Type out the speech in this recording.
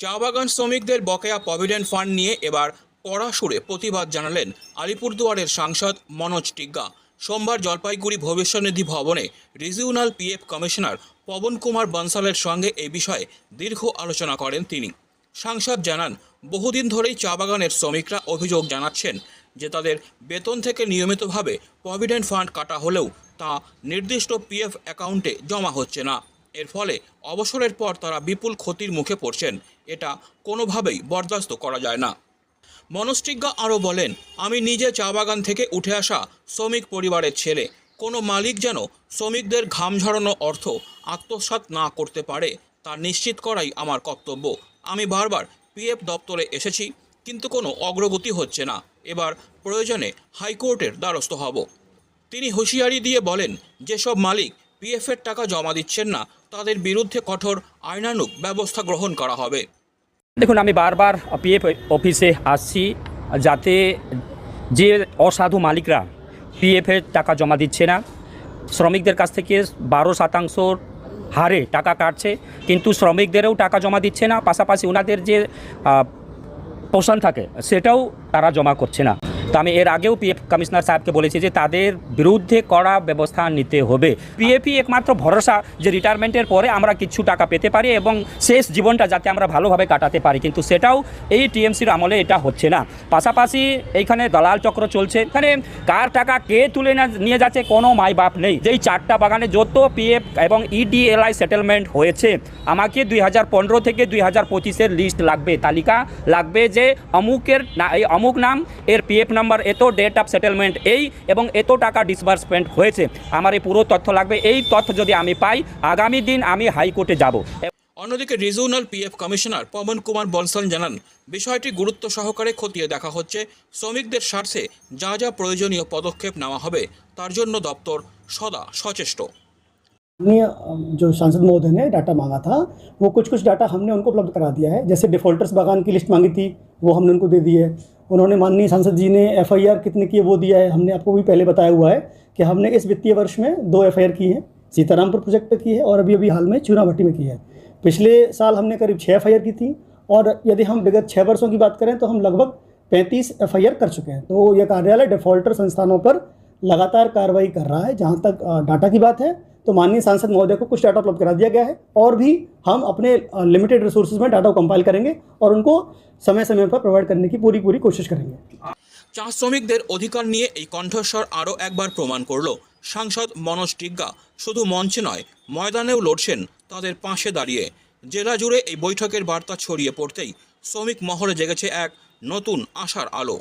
চা বাগান শ্রমিকদের বকেয়া প্রভিডেন্ট ফান্ড নিয়ে এবার কড়া সুরে প্রতিবাদ জানালেন আলিপুরদুয়ারের সাংসদ মনোজ টিগ্গা। সোমবার জলপাইগুড়ি ভবিষ্যনিধি ভবনে regional PF commissioner Pawan Kumar বনসালের সঙ্গে এই বিষয়ে দীর্ঘ আলোচনা করেন তিনি। সাংসদ জানান, বহুদিন ধরেই চা বাগানের শ্রমিকরা অভিযোগ জানাচ্ছেন যে তাদের বেতন থেকে নিয়মিতভাবে প্রভিডেন্ট ফান্ড কাটা হলেও তা নির্দিষ্ট পিএফ অ্যাকাউন্টে জমা হচ্ছে না। এর ফলে অবসরের পর তারা বিপুল ক্ষতির মুখে পড়ছেন। এটা কোনোভাবেই বরদাস্ত করা যায় না। মনস্টিজ্ঞা আরও বলেন, আমি নিজে চা বাগান থেকে উঠে আসা শ্রমিক পরিবারের ছেলে। কোনো মালিক যেন শ্রমিকদের ঘাম ঝরানো অর্থ আত্মসাৎ না করতে পারে, তা নিশ্চিত করাই আমার কর্তব্য। আমি বারবার পিএফ দপ্তরে এসেছি, কিন্তু কোনো অগ্রগতি হচ্ছে না। এবার প্রয়োজনে হাইকোর্টের দ্বারস্থ হব। তিনি হুঁশিয়ারি দিয়ে বলেন, যেসব মালিক পিএফের টাকা জমা দিচ্ছেন না, তাদের বিরুদ্ধে কঠোর আইনানুগ ব্যবস্থা গ্রহণ করা হবে। দেখুন, আমি বারবার পিএফ অফিসে আসছি যাতে যে অসাধু মালিকরা পিএফের টাকা জমা দিচ্ছে না, শ্রমিকদের কাছ থেকে বারো শতাংশর হারে টাকা কাটছে, কিন্তু শ্রমিকদেরও টাকা জমা দিচ্ছে না, পাশাপাশি ওনাদের যে পোষণ থাকে, সেটাও তারা জমা করছে না। তো আমি এর আগেও পিএফ কমিশনার সাহেবকে বলেছি যে তাদের বিরুদ্ধে কড়া ব্যবস্থা নিতে হবে। পিএফই একমাত্র ভরসা যে রিটায়ারমেন্টের পরে আমরা কিছু টাকা পেতে পারি এবং শেষ জীবনটা যাতে আমরা ভালোভাবে কাটাতে পারি। কিন্তু সেটাও এই টিএমসির আমলে এটা হচ্ছে না। পাশাপাশি এইখানে দালাল চক্র চলছে। এখানে কার টাকা কে তুলে নিয়ে যাচ্ছে কোনো মাই বাপ নেই। যেই চারটা বাগানে যত পিএফ এবং E ইডিএলআই সেটেলমেন্ট হয়েছে, আমাকে দুই থেকে দুই হাজার লিস্ট লাগবে। তালিকা লাগবে যে অমুকের এই অমুক নাম এর পিএফ নাম্বার এত ডেট অফ সেটেলমেন্ট এই এবং এত টাকা ডিসবার্সমেন্ট হয়েছে আমার এই পুরো তথ্য লাগবে এই তথ্য যদি আমি পাই আগামী দিন আমি হাইকোর্টে যাব অন্যদিকে regional PF commissioner Pawan Kumar Bansal জানান বিষয়টি গুরুত্ব সহকারে খতিয়ে দেখা হচ্ছে শ্রমিকদের স্বার্থে যা যা প্রয়োজনীয় পদক্ষেপ নেওয়া হবে তার জন্য দপ্তর সদা সচেষ্ট माननीय जो सांसद महोदय ने डाटा मांगा था वो कुछ कुछ डाटा हमने उनको उपलब्ध करा दिया है जैसे डिफ़ॉल्टर्स बागान की लिस्ट मांगी थी वो हमने उनको दे दी है उन्होंने माननीय सांसद जी ने एफआईआर कितने की वो दिया है, हमने आपको भी पहले बताया हुआ है कि हमने इस वित्तीय वर्ष में दो एफआईआर की हैं, सीतारामपुर प्रोजेक्ट पर की है और अभी अभी हाल में चूनाभट्टी में की है। पिछले साल हमने करीब छः एफ़ की थी और यदि हम विगत छः वर्षों की बात करें तो हम लगभग पैंतीस एफ़ कर चुके हैं। तो ये कार्यालय डिफ़ॉल्टर संस्थानों पर लगातार कार्रवाई कर रहा है, जहाँ तक डाटा की बात है। तो माननीय सांसद महोदय को कुछ डाटा उपलब्ध करा दिया गया है और भी हम अपने लिमिटेड रिसोर्सेज में डाटा को कंपाइल करेंगे और उनको समय समय पर प्रोवाइड करने की पूरी पूरी कोशिश करेंगे চা শ্রমিকদের অধিকার নিয়ে এই কণ্ঠস্বর আরও একবার প্রমাণ করল সাংসদ মনোজ টিগ্গা শুধু মঞ্চে নয় ময়দানেও লড়ছেন তাদের পাশে দাঁড়িয়ে জেলা জুড়ে এই বৈঠকের বার্তা ছড়িয়ে পড়তেই শ্রমিক মহলে জেগেছে এক নতুন আশার আলো